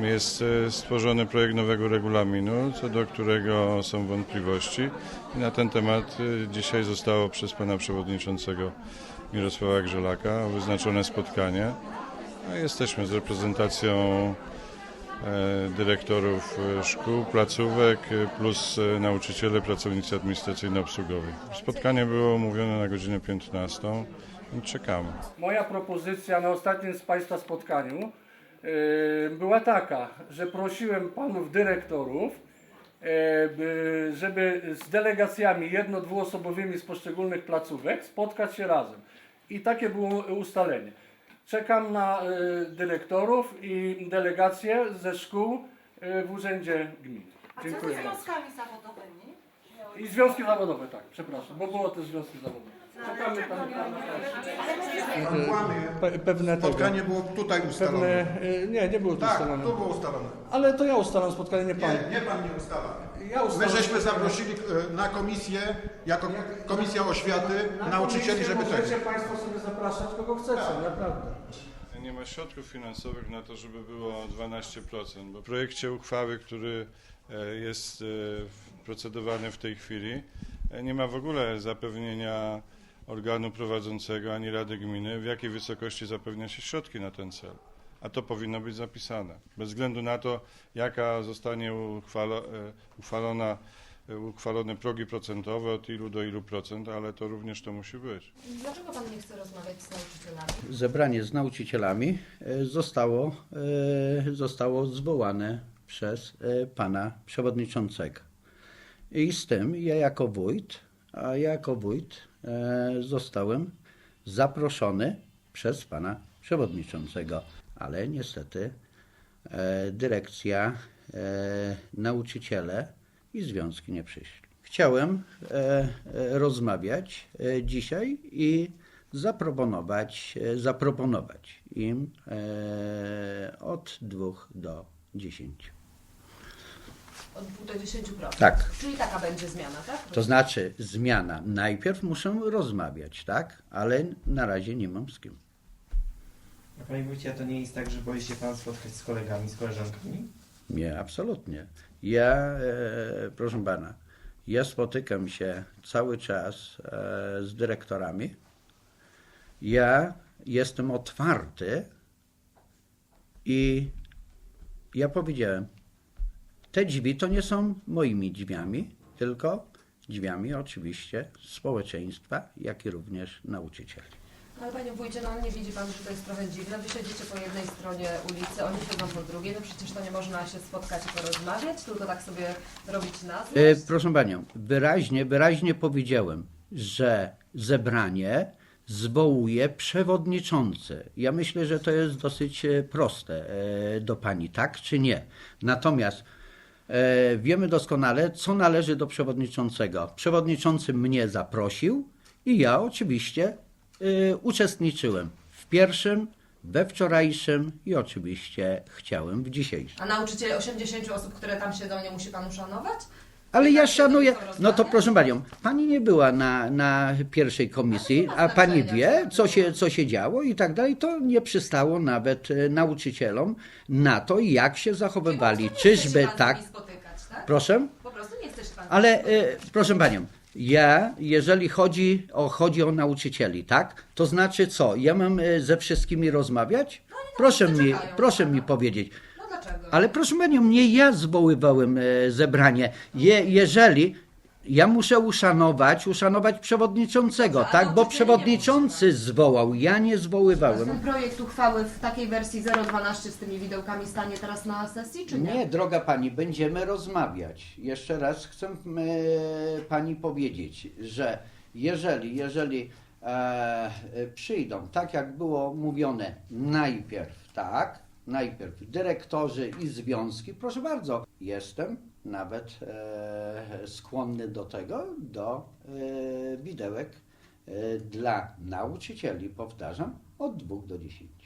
Jest e, stworzony projekt nowego regulaminu, co do którego są wątpliwości. I na ten temat e, dzisiaj zostało przez pana przewodniczącego Mirosława Grzelaka wyznaczone spotkanie. A jesteśmy z reprezentacją e, dyrektorów szkół, placówek, plus nauczyciele, pracownicy administracyjno-obsługowi. Spotkanie było umówione na godzinę 15 i czekamy. Moja propozycja na ostatnim z Państwa spotkaniu była taka, że prosiłem panów dyrektorów, yy, by- żeby z delegacjami jedno-, dwuosobowymi z poszczególnych placówek spotkać się razem. I takie było ustalenie. Czekam na yy, dyrektorów i delegacje ze szkół yy, w Urzędzie Gminy. A co ze Dziękuję bardzo. związkami zawodowymi? I związki zawodowe, tak, przepraszam, bo było też związki zawodowe. Czekamy tam. Pan kłamie. Pe- pewne tego. Spotkanie było tutaj ustalone. Pewne, y, nie, nie było to Tak, ustalone. tu było ustalone. Ale to ja ustalam spotkanie, nie pan. Nie, nie pan nie ustala. Ja My ustalam. żeśmy zaprosili e, na komisję, jako Komisja Oświaty, nauczycieli, żeby Możecie tego. Państwo sobie zapraszać kogo chcecie, naprawdę. Nie ma środków finansowych na to, żeby było 12%, bo w projekcie uchwały, który jest e, w- procedowany w tej chwili, e, nie ma w ogóle zapewnienia organu prowadzącego ani Rady Gminy, w jakiej wysokości zapewnia się środki na ten cel. A to powinno być zapisane. Bez względu na to, jaka zostanie uchwalo, e, uchwalona, e, uchwalone progi procentowe, od ilu do ilu procent, ale to również to musi być. Dlaczego pan nie chce rozmawiać z nauczycielami? zebranie z nauczycielami e, zostało, e, zostało zwołane przez e, pana przewodniczącego. I z tym ja jako wójt, a ja jako wójt e, zostałem zaproszony przez pana przewodniczącego, ale niestety e, dyrekcja, nauczyciele i związki nie przyszli. Chciałem rozmawiać dzisiaj i zaproponować, zaproponować im od 2 do 10. Od 2 do 10%. Tak. Czyli taka będzie zmiana, tak? To znaczy zmiana. Najpierw muszę rozmawiać, tak? Ale na razie nie mam z kim. A Panie Wójcie, a to nie jest tak, że boi się Pan spotkać z kolegami, z koleżankami? Nie, absolutnie. Ja, e, proszę pana, ja spotykam się cały czas e, z dyrektorami. Ja jestem otwarty i ja powiedziałem, te drzwi to nie są moimi drzwiami, tylko drzwiami oczywiście społeczeństwa, jak i również nauczycieli. Ale Panie Wójcie, no nie widzi Pan, że to jest trochę dziwne. Wy siedzicie po jednej stronie ulicy, oni siedzą po drugiej. No przecież to nie można się spotkać i porozmawiać, tylko tak sobie robić na E, złość. proszę panią, wyraźnie, wyraźnie powiedziałem, że zebranie zwołuje przewodniczący. Ja myślę, że to jest dosyć e, proste e, do pani, tak czy nie. Natomiast e, wiemy doskonale, co należy do przewodniczącego. Przewodniczący mnie zaprosił i ja oczywiście uczestniczyłem w pierwszym, we wczorajszym i oczywiście chciałem w dzisiejszym. A nauczyciele 80 osób, które tam siedzą, nie musi Pan uszanować? Ale ja szanuję. No to proszę panią, pani nie była na, na pierwszej komisji, a pani wie, co się, co się działo i tak dalej. To nie przystało nawet e, nauczycielom na to, jak się zachowywali. Czyżby tak. tak? Proszę? Po prostu nie chcesz Pan. Ale e, proszę panią, ja, jeżeli chodzi o, chodzi o nauczycieli, tak? To znaczy co? Ja mam e, ze wszystkimi rozmawiać? Proszę mi, proszę mi powiedzieć. Ale proszę panią, nie ja zwoływałem e, zebranie. Je, jeżeli ja muszę uszanować, uszanować przewodniczącego, tak? Bo przewodniczący zwołał, ja nie zwoływałem. Ten projekt uchwały w takiej wersji 012 z tymi widełkami stanie teraz na sesji, czy nie? Nie, droga pani, będziemy rozmawiać. Jeszcze raz chcę e, pani powiedzieć, że jeżeli, jeżeli e, przyjdą, tak jak było mówione, najpierw, tak, najpierw dyrektorzy i związki, proszę bardzo, jestem nawet e, skłonny do tego, do e, widełek e, dla nauczycieli, powtarzam, od 2 do 10.